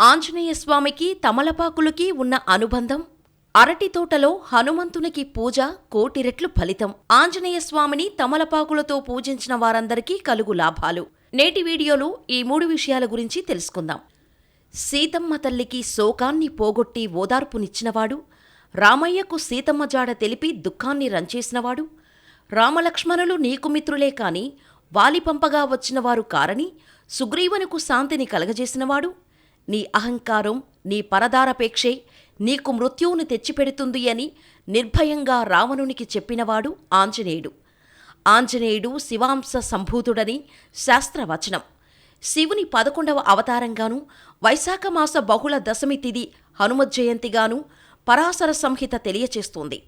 ఆంజనేయస్వామికి తమలపాకులకి ఉన్న అనుబంధం అరటి తోటలో హనుమంతునికి పూజ కోటి రెట్లు ఫలితం. ఆంజనేయస్వామిని తమలపాకులతో పూజించిన వారందరికీ కలుగు లాభాలు. నేటి వీడియోలో ఈ మూడు విషయాల గురించి తెలుసుకుందాం. సీతమ్మ తల్లికి శోకాన్ని పోగొట్టి ఓదార్పునిచ్చినవాడు రామయ్యకు సీతమ్మ జాడ తెలిపి దుఃఖాన్ని రంచేసినవాడు రామలక్ష్మణులు నీకు మిత్రులే కాని వాలి పంపగా వచ్చినవారు కారని సుగ్రీవునకు శాంతిని కలగజేసినవాడు నీ అహంకారం నీ పరదారపేక్షే నీకు మృత్యువును తెచ్చిపెడుతుంది అని నిర్భయంగా రావణునికి చెప్పినవాడు ఆంజనేయుడు. ఆంజనేయుడు శివాంశ సంభూతుడని శాస్త్రవచనం. శివుని పదకొండవ అవతారంగాను వైశాఖ మాస బహుళ దశమి తిది హనుమజ్జయంతిగాను పరాశర సంహిత తెలియచేస్తోంది.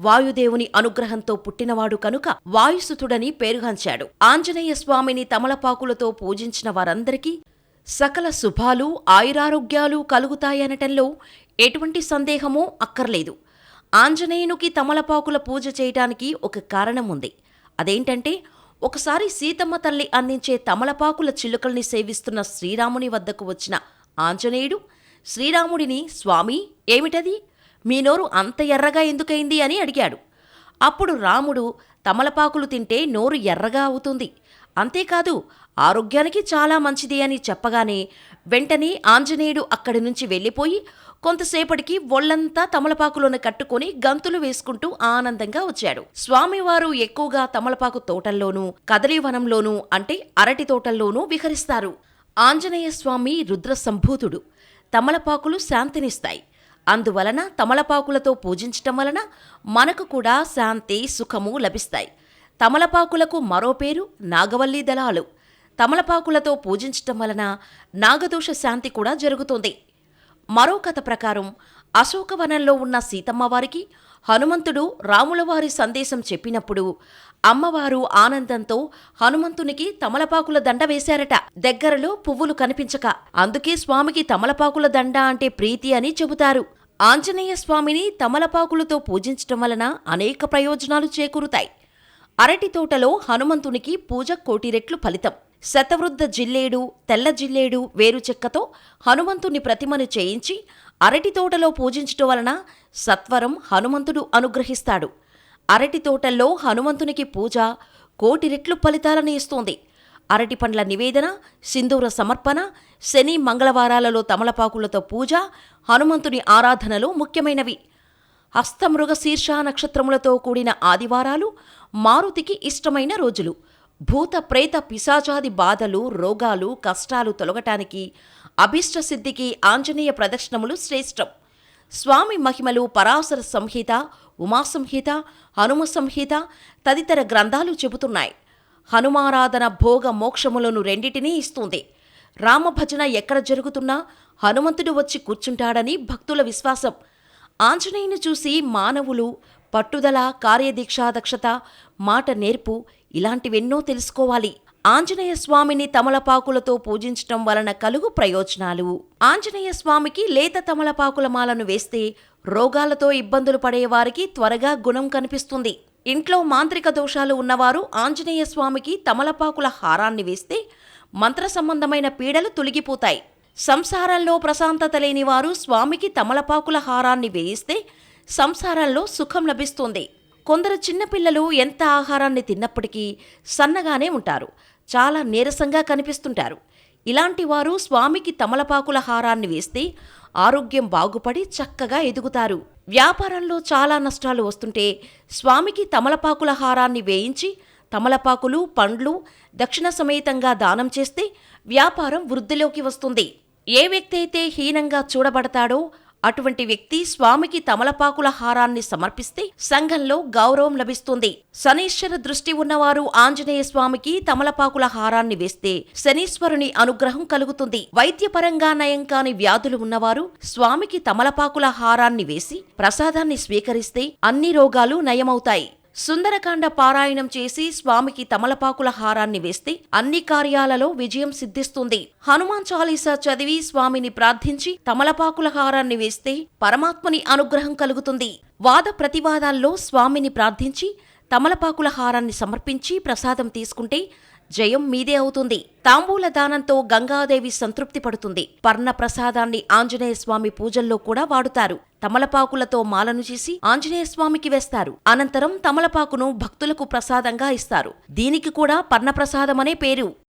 వాయుదేవుని అనుగ్రహంతో పుట్టినవాడు కనుక వాయుసుతుడని పేరుగాంచాడు. ఆంజనేయ స్వామిని తమలపాకులతో పూజించిన వారందరికీ సకల శుభాలు ఆయురారోగ్యాలు కలుగుతాయనటంలో ఎటువంటి సందేహమూ అక్కర్లేదు. ఆంజనేయునికి తమలపాకుల పూజ చేయటానికి ఒక కారణం ఉంది అదేంటంటే ఒకసారి సీతమ్మ తల్లి అందించే తమలపాకుల చిలుకల్ని సేవిస్తున్న శ్రీరాముని వద్దకు వచ్చిన ఆంజనేయుడు శ్రీరాముడిని స్వామి ఏమిటది? మీ నోరు అంత ఎర్రగా ఎందుకైంది? అని అడిగాడు. అప్పుడు రాముడు తమలపాకులు తింటే నోరు ఎర్రగా అవుతుంది. అంతేకాదు ఆరోగ్యానికి చాలా మంచిది అని చెప్పగానే వెంటనే ఆంజనేయుడు అక్కడి నుంచి వెళ్ళిపోయి కొంతసేపటికి ఒళ్ళంతా తమలపాకులను కట్టుకుని గంతులు వేసుకుంటూ ఆనందంగా వచ్చాడు. స్వామివారు ఎక్కువగా తమలపాకు తోటల్లోనూ కదలీవనంలోనూ అంటే అరటి తోటల్లోనూ విహరిస్తారు. ఆంజనేయ స్వామి రుద్ర సంభూతుడు తమలపాకులు శాంతినిస్తాయి. అందువలన తమలపాకులతో పూజించటం వలన మనకు కూడా శాంతి సుఖము లభిస్తాయి. తమలపాకులకు మరో పేరు నాగవల్లి దళాలు. తమలపాకులతో పూజించటం వలన నాగదోష శాంతి కూడా జరుగుతుంది. మరో కథ ప్రకారం అశోకవనంలో ఉన్న సీతమ్మవారికి హనుమంతుడు రాములవారి సందేశం చెప్పినప్పుడు అమ్మవారు ఆనందంతో హనుమంతునికి తమలపాకుల దండ వేశారట. దగ్గరలో పువ్వులు కనిపించక అందుకే స్వామికి తమలపాకుల దండ అంటే ప్రీతి అని చెబుతారు. ఆంజనేయ స్వామిని తమలపాకులతో పూజించటం వలన అనేక ప్రయోజనాలు చేకూరుతాయి. అరటి తోటలో హనుమంతునికి పూజ కోటి రెట్లు ఫలితం. శతవృద్ధ జిల్లేడు తెల్ల జిల్లేడు వేరు చెక్కతో హనుమంతుని ప్రతిమను చేయించి అరటి తోటలో పూజించటం వలన సత్వరం హనుమంతుడు అనుగ్రహిస్తాడు. అరటి తోటల్లో హనుమంతునికి పూజ కోటి రెట్లు ఫలితాలను ఇస్తోంది. అరటి పండ్ల నివేదన సింధూర సమర్పణ శని మంగళవారాలలో తమలపాకులతో పూజ హనుమంతుని ఆరాధనలు ముఖ్యమైనవి. హస్తమృగ శీర్ష నక్షత్రములతో కూడిన ఆదివారాలు మారుతికి ఇష్టమైన రోజులు. భూత ప్రేత పిశాచాది బాధలు రోగాలు కష్టాలు తొలగటానికి అభిష్ట సిద్ధికి ఆంజనేయ ప్రదక్షిణములు శ్రేష్టం. స్వామి మహిమలు పరాశర సంహిత ఉమాసంహిత హనుమ సంహిత తదితర గ్రంథాలు చెబుతున్నాయి. హనుమారాధన భోగ మోక్షములను రెండిటినీ ఇస్తుంది. రామభజన ఎక్కడ జరుగుతున్నా హనుమంతుడు వచ్చి కూర్చుంటాడని భక్తుల విశ్వాసం. ఆంజనేయుని చూసి మానవులు పట్టుదల కార్యదీక్షాదక్షత మాట నేర్పు ఇలాంటివెన్నో తెలుసుకోవాలి. ఆంజనేయ స్వామిని తమలపాకులతో పూజించటం వలన కలుగు ప్రయోజనాలు. ఆంజనేయ స్వామికి లేత తమలపాకుల మాలను వేస్తే రోగాలతో ఇబ్బందులు పడేవారికి త్వరగా గుణం కనిపిస్తుంది. ఇంట్లో మాంత్రిక దోషాలు ఉన్నవారు ఆంజనేయ స్వామికి తమలపాకుల హారాన్ని వేస్తే మంత్ర సంబంధమైన పీడలు తొలగిపోతాయి. సంసారంలో ప్రశాంతత లేని వారు స్వామికి తమలపాకుల హారాన్ని వేయిస్తే సంసారంలో సుఖం లభిస్తుంది. కొందరు చిన్నపిల్లలు ఎంత ఆహారాన్ని తిన్నప్పటికీ సన్నగానే ఉంటారు. చాలా నీరసంగా కనిపిస్తుంటారు. ఇలాంటి వారు స్వామికి తమలపాకుల హారాన్ని వేస్తే ఆరోగ్యం బాగుపడి చక్కగా ఎదుగుతారు. వ్యాపారంలో చాలా నష్టాలు వస్తుంటే స్వామికి తమలపాకుల హారాన్ని వేయించి తమలపాకులు పండ్లు దక్షిణ సమేతంగా దానం చేస్తే వ్యాపారం వృద్ధిలోకి వస్తుంది. ఏ వ్యక్తి అయితే హీనంగా చూడబడతాడో అటువంటి వ్యక్తి స్వామికి తమలపాకుల హారాన్ని సమర్పిస్తే సంఘంలో గౌరవం లభిస్తుంది. శనీశ్వర దృష్టి ఉన్నవారు ఆంజనేయ స్వామికి తమలపాకుల హారాన్ని వేస్తే శనీశ్వరుని అనుగ్రహం కలుగుతుంది. వైద్యపరంగా నయం కాని వ్యాధులు ఉన్నవారు స్వామికి తమలపాకుల హారాన్ని వేసి ప్రసాదాన్ని స్వీకరిస్తే అన్ని రోగాలు నయమవుతాయి. సుందరకాండ పారాయణం చేసి స్వామికి తమలపాకుల హారాన్ని వేస్తే అన్ని కార్యాలలో విజయం సిద్ధిస్తుంది. హనుమాన్ చాలీసా చదివి స్వామిని ప్రార్థించి తమలపాకుల హారాన్ని వేస్తే పరమాత్మని అనుగ్రహం కలుగుతుంది. వాద ప్రతివాదాల్లో స్వామిని ప్రార్థించి తమలపాకుల హారాన్ని సమర్పించి ప్రసాదం తీసుకుంటే జయం మీదే అవుతుంది. తాంబూల దానంతో గంగాదేవి సంతృప్తి పడుతుంది. పర్ణ ప్రసాదాన్ని ఆంజనేయ స్వామి పూజల్లో కూడా వాడుతారు. తమలపాకులతో మాలను చేసి ఆంజనేయస్వామికి వేస్తారు. అనంతరం తమలపాకును భక్తులకు ప్రసాదంగా ఇస్తారు. దీనికి కూడా పర్ణప్రసాదమనే పేరు.